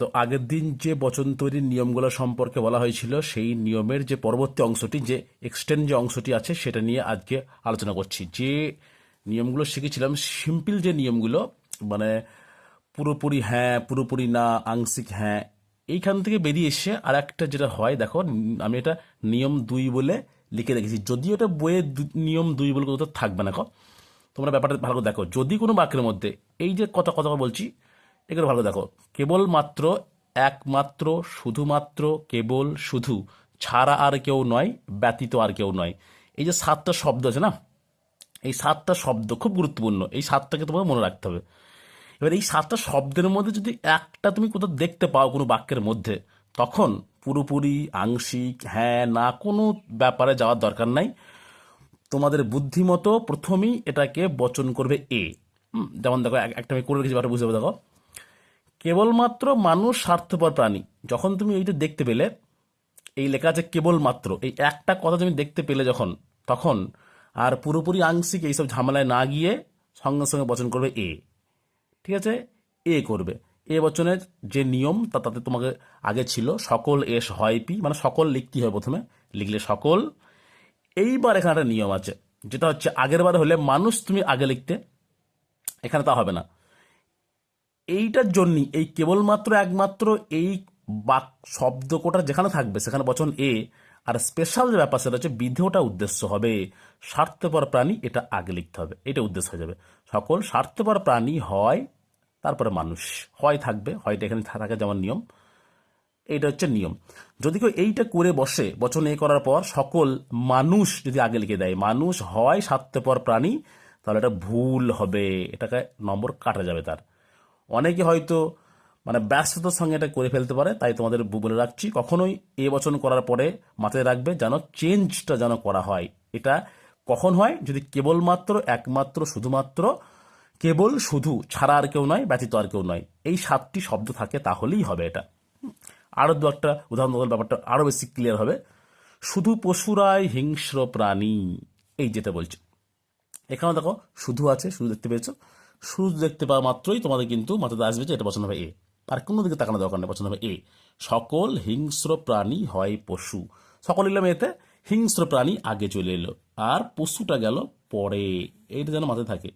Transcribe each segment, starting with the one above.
তো আগের দিন যে বচন তৈরির নিয়মগুলো সম্পর্কে বলা হয়েছিল, সেই নিয়মের যে পরবর্তী অংশটি, যে এক্সটেন্ড যে অংশটি আছে, সেটা নিয়ে আজকে আলোচনা করছি। যে নিয়মগুলো শিখেছিলাম সিম্পল যে নিয়মগুলো মানে পুরোপুরি হ্যাঁ পুরোপুরি না, আংশিক হ্যাঁ এইখান থেকে বেরিয়ে এসে আর একটা যেটা হয়, দেখো, আমি এটা নিয়ম দুই বলে লিখে রেখেছি। যদিও এটা বইয়ে নিয়ম দুই বলে কোথাও থাকবে না তোমরা ব্যাপারটা ভালো করে দেখো। যদি কোনো বাক্যের মধ্যে, এই যে কথা কথা বলছি এগুলো ভালো দেখো। কেবলমাত্র একমাত্র, শুধুমাত্র কেবল শুধু, ছাড়া আর কেউ নয়, ব্যতীত আর কেউ নয়। এই যে সাতটা শব্দ আছে না? এই সাতটা শব্দ খুব গুরুত্বপূর্ণ। এই সাতটাকে তোমাকে মনে রাখতে হবে। এবার এই সাতটা শব্দের মধ্যে যদি একটা তুমি কোথাও দেখতে পাও কোনো বাক্যের মধ্যে, তখন পুরোপুরি আংশিক হ্যাঁ না কোনো ব্যাপারে যাওয়ার দরকার নাই। তোমাদের বুদ্ধিমতো প্রথমেই এটাকে বচন করবে এ। যেমন দেখো, এক- একটা আমি করে রেখেছি, ব্যাপারটা বুঝতে দেখো। কেবলমাত্র মানুষ স্বার্থপর প্রাণী। যখন তুমি এইটা দেখতে পেলে, এই লেখা আছে কেবলমাত্র, এই একটা কথা তুমি দেখতে পেলে যখন, তখন আর পুরোপুরি আংশিক এইসব ঝামেলায় না গিয়ে সঙ্গে সঙ্গে বচন করবে এ। ঠিক আছে? এ করবে। এ বচনের যে নিয়ম, তা তাতে তোমাকে আগে ছিল সকল এস হয় পি মানে সকল লিখতে হয় প্রথমে, লিখলে সকল। এইবার এখানে একটা নিয়ম আছে, যেটা হচ্ছে আগের বার হলে মানুষ তুমি আগে লিখতে, এখানে তা হবে না। এইটার জন্যই, এই কেবলমাত্র একমাত্র এই বাক শব্দ কোটা যেখানে থাকবে, সেখানে বচন এ, আর স্পেশাল যে ব্যাপার সেটা হচ্ছে বিধেয়টা উদ্দেশ্য হবে। স্বার্থপর প্রাণী এটা আগে লিখতে হবে, এটা উদ্দেশ্য হয়ে যাবে। সকল স্বার্থপর প্রাণী হয়, তারপরে মানুষ, হয় থাকবে, হয়টা এখানে থাকে যেমন নিয়ম। এইটা হচ্ছে নিয়ম। যদি কেউ এইটা করে বসে, বচন এ করার পর সকল মানুষ যদি আগে লিখে দেয়, মানুষ হয় স্বার্থপর প্রাণী, তাহলে এটা ভুল হবে, এটাকে নম্বর কাটা যাবে তার। অনেকে হয়তো মানে ব্যস্ততার সঙ্গে এটা করে ফেলতে পারে, তাই তোমাদের বলে রাখছি, কখনোই এ বচন করার পরে মাথায় রাখবে যেন চেঞ্জটা যেন করা হয়। এটা কখন হয়? যদি কেবলমাত্র, একমাত্র, শুধুমাত্র, কেবল শুধু, ছাড়া আর কেউ নয়, ব্যতীত আর কেউ নয়, এই সাতটি শব্দ থাকে, তাহলেই হবে এটা। আরও দু একটা উদাহরণ ব্যাপারটা আরও বেশি ক্লিয়ার হবে। শুধু পশুরাই হিংস্র প্রাণী, এই যেটা বলছে। এখানে দেখো, শুধু আছে, শুধু দেখতে পেয়েছ। শুধু দেখতে পাওয়া মাত্রই তোমাদের কিন্তু মাথাতে আসবে যে এটা পছন্দ হবে এ। আর কোনো দিকে তাকানো দরকার নেই, পছন্দ হবে এ। সকল হিংস্র প্রাণী হয় পশু। সকল এলাম এতে হিংস্র প্রাণী আগে চলে এলো, আর পশুটা গেল পরে। এইটা যেন মাথায় থাকে।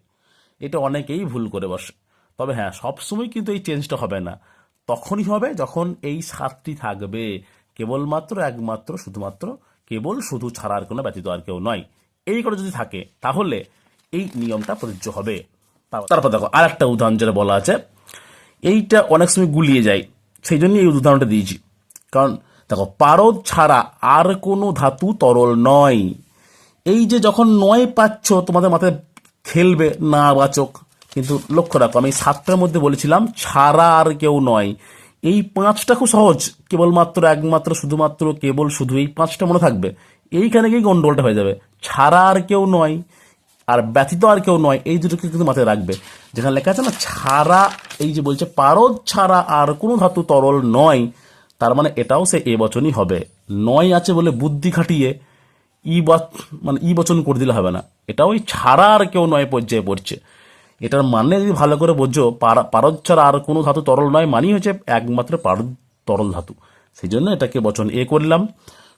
এটা অনেকেই ভুল করে বসে। তবে হ্যাঁ সবসময় কিন্তু এই চেঞ্জটা হবে না। তখনই হবে যখন এই সাতটি থাকবে। কেবলমাত্র, একমাত্র, শুধুমাত্র, কেবল শুধু ছাড়া আর কোনো ব্যতীত আর কেউ নয়। এই করে যদি থাকে, তাহলে এই নিয়মটা প্রযোজ্য হবে। তারপর দেখো আর একটা উদাহরণ যেটা বলা আছে, এইটা অনেক সময় গুলিয়ে যায় সেই জন্য এই উদাহরণটা দিয়েছি। কারণ দেখো, পারদ ছাড়া আর কোনো ধাতু তরল নয়। এই যে যখন নয় পাচ্ছ, তোমাদের মাথায় খেলবে, না বাচক। কিন্তু লক্ষ্য রাখো, আমি সাতটার মধ্যে বলেছিলাম, ছাড়া আর কেউ নয়। এই পাঁচটা খুব সহজ, কেবলমাত্র, একমাত্র, শুধুমাত্র, কেবল শুধু এই পাঁচটা মনে থাকবে। এইখানে গিয়ে গন্ডগোলটা হয়ে যাবে। ছাড়া আর কেউ নয়। আর ব্যতীত আর কেউ নয়, এই দুটোকে কিন্তু মাথায় রাখবে। যেখানে লেখা আছে না, ছাড়া এই যে বলছে, পারদ ছাড়া আর কোনো ধাতু তরল নয়। তার মানে এটাও সে এ বচনই হবে। নয় আছে বলে বুদ্ধি খাটিয়ে ই মানে ই বচন করে দিলে হবে না। এটা ওই ছাড়া আর কেউ নয় পর্যায়ে পড়ছে। এটার মানে যদি ভালো করে বোঝো, পারা- পারদ ছাড়া আর কোনো ধাতু তরল নয়, মানেই হচ্ছে একমাত্র পারদ তরল ধাতু। সেই জন্য এটাকে বচন এ করলাম।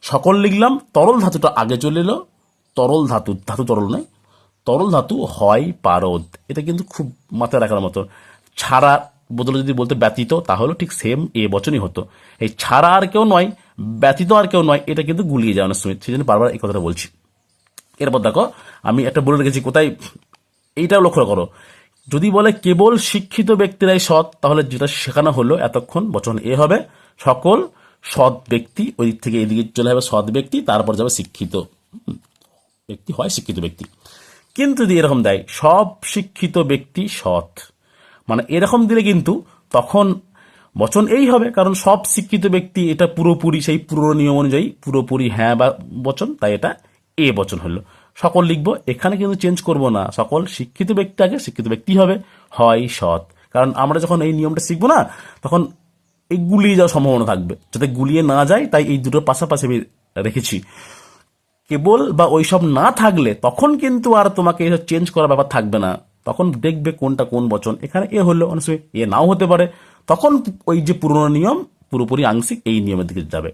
সকল লিখলাম, তরল ধাতুটা আগে চলে এলো, তরল ধাতু ধাতু তরল নয় তরল ধাতু হয় পারদ। এটা কিন্তু খুব মাথায় রাখার মতো। ছাড়া বদলে যদি বলতে ব্যতীত, তাহলে ঠিক সেম এ বচনই হতো। এই ছাড়া আর কেউ নয়, ব্যতীত আর কেউ নয়, এটা কিন্তু গুলিয়ে যায় অনেক সময়। সেই জন্য বারবার এই কথাটা বলছি। এরপর দেখো, আমি একটা বলে রেখেছি, কোথায়? এইটাও লক্ষ্য করো। যদি বলে কেবল শিক্ষিত ব্যক্তিরাই সৎ, তাহলে যেটা শেখানো হলো এতক্ষণ বচন এ হবে, সকল সৎ ব্যক্তি ওই দিক থেকে এদিকে চলে যাবে সৎ ব্যক্তি, তারপর যাবে শিক্ষিত। ব্যক্তি হয় শিক্ষিত ব্যক্তি। কিন্তু যদি এরকম দেয়, সব শিক্ষিত ব্যক্তি সৎ। মানে এরকম দিলে কিন্তু তখন বচন এই হবে, কারণ সব শিক্ষিত ব্যক্তি এটা পুরোপুরি সেই পুরো নিয়ম অনুযায়ী পুরোপুরি হ্যাঁ বা বচন, তাই এটা এ বচন হলো। সকল লিখব, এখানে কিন্তু চেঞ্জ করব না। সকল শিক্ষিত ব্যক্তি আগে শিক্ষিত ব্যক্তি হবে, হয় সৎ। কারণ আমরা যখন এই নিয়মটা শিখব না, তখন এই গুলিয়ে যাওয়ার সম্ভাবনা থাকবে। যাতে গুলিয়ে না যায়, তাই এই দুটোর পাশাপাশি আমি রেখেছি। কেবল বা ওইসব না থাকলে তখন কিন্তু আর তোমাকে এসব চেঞ্জ করার ব্যাপার থাকবে না। তখন দেখবে কোনটা কোন বচন। এখানে এ হলো অনেক সময় এ নাও হতে পারে। তখন ওই যে পুরনো নিয়ম, পুরোপুরি আংশিক এই নিয়মের দিকে যাবে।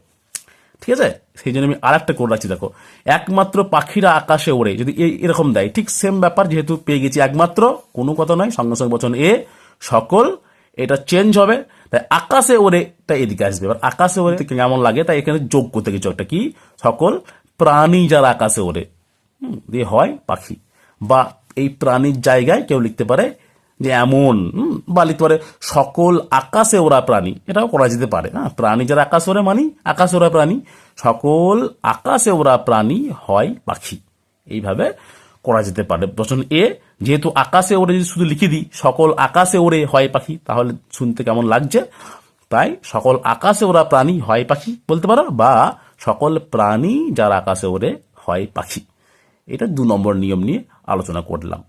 ঠিক আছে? সেই জন্য আমি আর একটা করে রাখছি, দেখো। একমাত্র পাখিরা আকাশে ওড়ে। যদি এরকম দেয়, ঠিক সেম ব্যাপার যেহেতু পেয়ে গেছি একমাত্র, কোনো কথা নয়, সঙ্গে সঙ্গে বচন এ, সকল, এটা চেঞ্জ হবে। তাই আকাশে ওড়ে তা এদিকে আসবে। এবার আকাশে ওড়ে কেমন লাগে? তাই এখানে যোগ করতে কিছু একটা কি? সকল প্রাণী যারা আকাশে ওড়ে দিয়ে হয় পাখি। বা এই প্রাণীর জায়গায় কেউ লিখতে পারে যে এমন বা লিখতে পারে সকল আকাশে ওরা প্রাণী, এটাও করা যেতে পারে। হ্যাঁ প্রাণী যারা আকাশে ওরা মানি, আকাশে ওরা প্রাণী, সকল আকাশে ওরা প্রাণী হয় পাখি। এইভাবে করা যেতে পারে। বচন এ, যেহেতু আকাশে ওড়ে যদি শুধু লিখে দিই, সকল আকাশে ওড়ে হয় পাখি, তাহলে শুনতে কেমন লাগছে? তাই, সকল আকাশে ওরা প্রাণী হয় পাখি বলতে পারো, বা সকল প্রাণী যারা আকাশে ওড়ে হয় পাখি। এটা দু নম্বর নিয়ম নিয়ে আলোচনা করলাম।